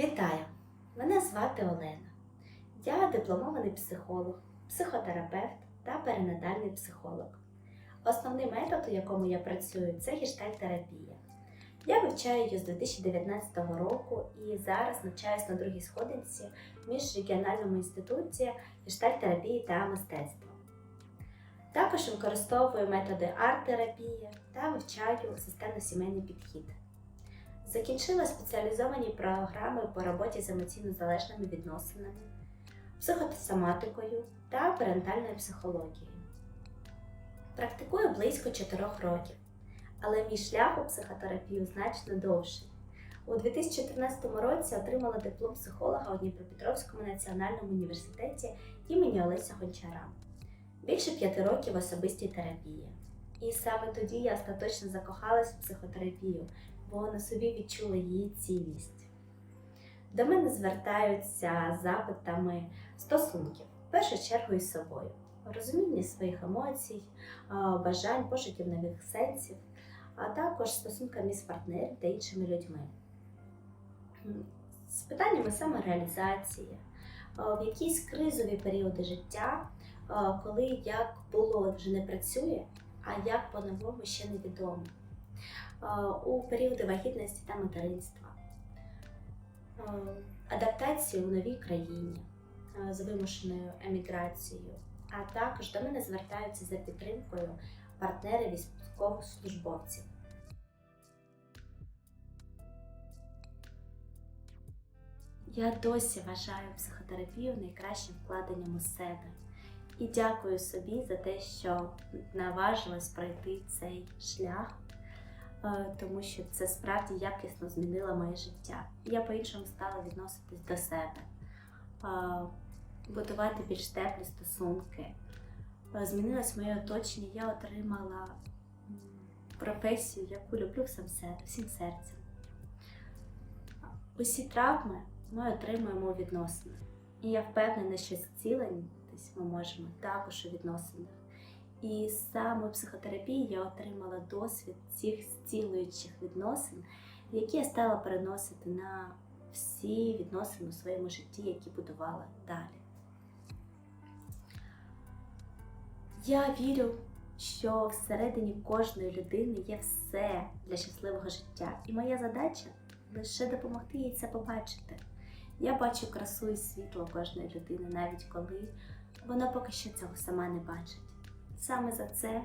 Вітаю! Мене звати Олена. Я дипломований психолог, психотерапевт та перинатальний психолог. Основний метод, у якому я працюю, це гештальтерапія. Я вивчаю її з 2019 року і зараз навчаюсь на другій сходинці в міжрегіональному інституті гештальтерапії та мистецтва. Також використовую методи арт-терапії та вивчаю системно-сімейний підхід. Закінчила спеціалізовані програми по роботі з емоційно залежними відносинами, психосоматикою та парентальною психологією. Практикую близько 4 років, але мій шлях у психотерапію значно довший. У 2014 році отримала диплом психолога у Дніпропетровському національному університеті імені Олеся Гончара. Більше п'яти років особистій терапії. І саме тоді я остаточно закохалась в психотерапію, бо на собі відчула її цінність. До мене звертаються запитами стосунків, в першу чергу із собою, розуміння своїх емоцій, бажань, пошуків нових сенсів, а також стосунками з партнером та іншими людьми. З питаннями самореалізації, в якісь кризові періоди життя, коли як було вже не працює, а як по-новому ще невідомо у періоди вагітності та материнства, адаптації у новій країні з вимушеною еміграцією, а також до мене звертаються за підтримкою партнери військовослужбовців. Я досі вважаю психотерапію найкращим вкладенням у себе. І дякую собі за те, що наважилась пройти цей шлях, тому що це справді якісно змінило моє життя. Я по-іншому стала відноситись до себе, е, будувати більш теплі стосунки. Е, Змінилось моє оточення, я отримала професію, яку люблю всім сер- всім серцем. Усі травми ми отримуємо у відносинах. І я впевнена, що зцілитись ми можемо також у відносинах. І саме у психотерапії я отримала досвід цих зцілюючих відносин, які я стала переносити на всі відносини у своєму житті, які будувала далі. Я вірю, що всередині кожної людини є все для щасливого життя, і моя задача лише допомогти їй це побачити. Я бачу красу і світло кожної людини, навіть коли вона поки що цього сама не бачить. Саме за це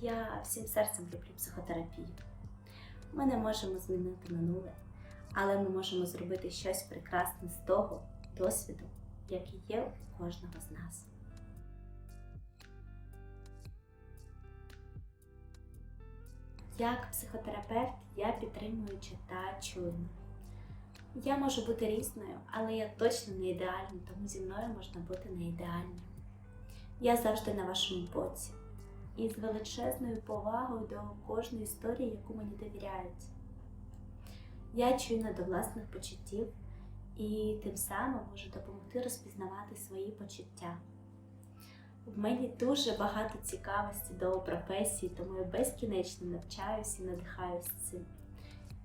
я всім серцем люблю психотерапію. Ми не можемо змінити минуле, але ми можемо зробити щось прекрасне з того досвіду, який є у кожного з нас. Як психотерапевт я підтримуюча та чуйна. Я можу бути різною, але я точно не ідеальна, тому зі мною можна бути не ідеальним. Я завжди на вашому боці і з величезною повагою до кожної історії, яку мені довіряють. Я чуйна до власних почуттів і тим самим можу допомогти розпізнавати свої почуття. В мені дуже багато цікавості до професії, тому я безкінечно навчаюся і надихаюся цим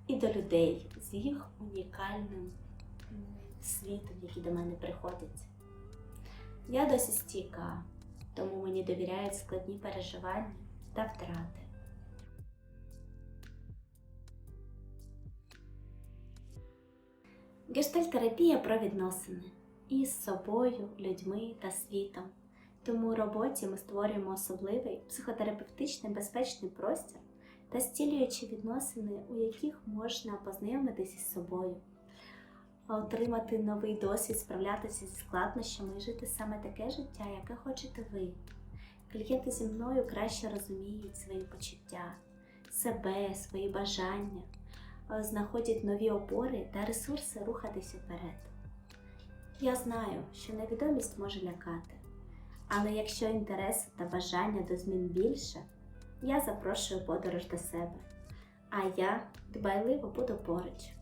і до людей з їх унікальним світом, який до мене приходить. Я досі стійка, тому мені довіряють складні переживання та втрати. Гештальтерапія про відносини із собою, людьми та світом. Тому у роботі ми створюємо особливий психотерапевтичний безпечний простір та зцілюючі відносини, у яких можна познайомитися із собою, отримати новий досвід, справлятися зі складнощами і жити саме таке життя, яке хочете ви. Клієнти зі мною краще розуміють свої почуття, себе, свої бажання, знаходять нові опори та ресурси рухатися вперед. Я знаю, що невідомість може лякати, але якщо інтересу та бажання до змін більше, я запрошую подорож до себе, а я дбайливо буду поруч.